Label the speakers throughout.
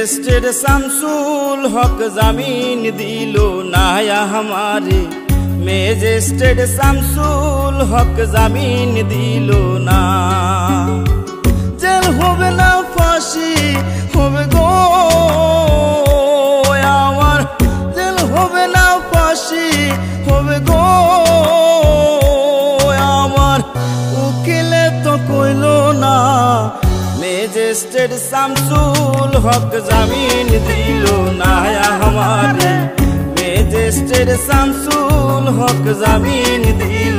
Speaker 1: টেস্টের শামসুল হক জামিন দিল নায়া হামারে মেজেস্টেড শামসুল হক জামিন দিল না জেল হবে না মেজেস্টের শামসুল হক জামিন দিল না আমারে মেজেস্টের শামসুল হক জামিন দিল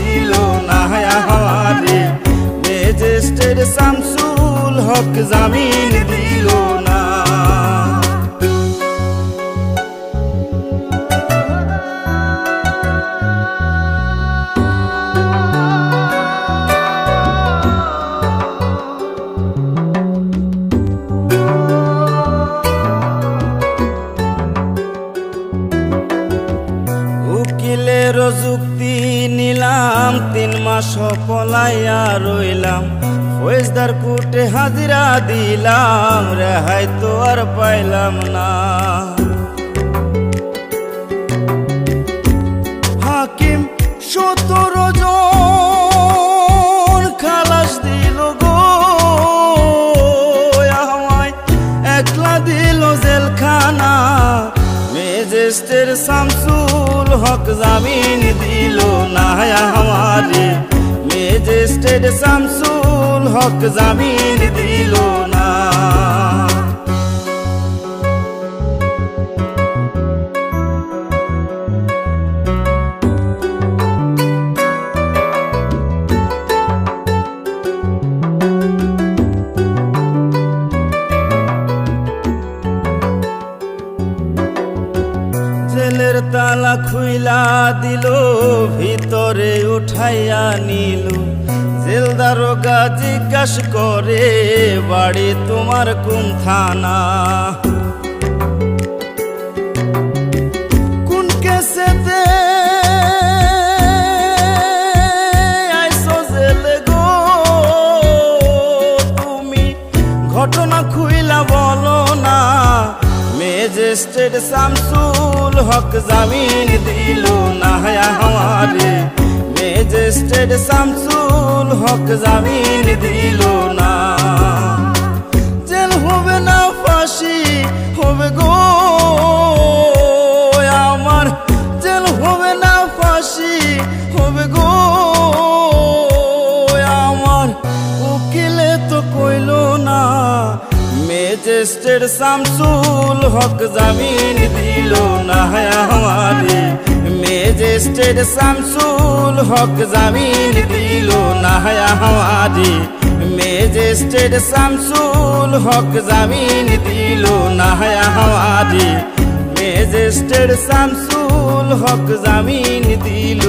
Speaker 1: শামসুল হক জামিন দিল না। উকিলের যুক্তি নিলাম তিন মাস পলাইয়া রইলাম। ফৌজদার কুটে হাজিরা দিলাম, রেহাই তো আর পাইলাম না। হাকিম সতেরো খালাস দিল গো, আমায় একলা দিল জেলখানা। মেজেস্টের শামসুল হক জামিন দিল না, আমারে মেজেস্টের শামসুল হক জামিন দিল না। তালা খুইলা দিল ভিতরে উঠাইয়া নিল। জেল দারোগা জিজ্ঞাস করে, বাড়ি তোমার কোন থানা? কোন তুমি ঘটনা খুইলা বলো না। মেজেস্টের শামসুল হক জামিন দিল না আমারে। মেজেস্টের শামসুল হক জামিন দিল না। জেল হবে না ফাঁসি, হবে গো আমার। জেল হবে না ফাঁসি, হবে গো আমার। উকিলে তো কইল না মেজেস্টের শামসুল হক জামিন দিল না। আমারে মেজেস্টের শামসুল হক জামিন দিল না আমারে মেজিস্ট্রেট শামসুল হক জামিন দিল না আমারে মেজিস্ট্রেট শামসুল হক জামিন দিল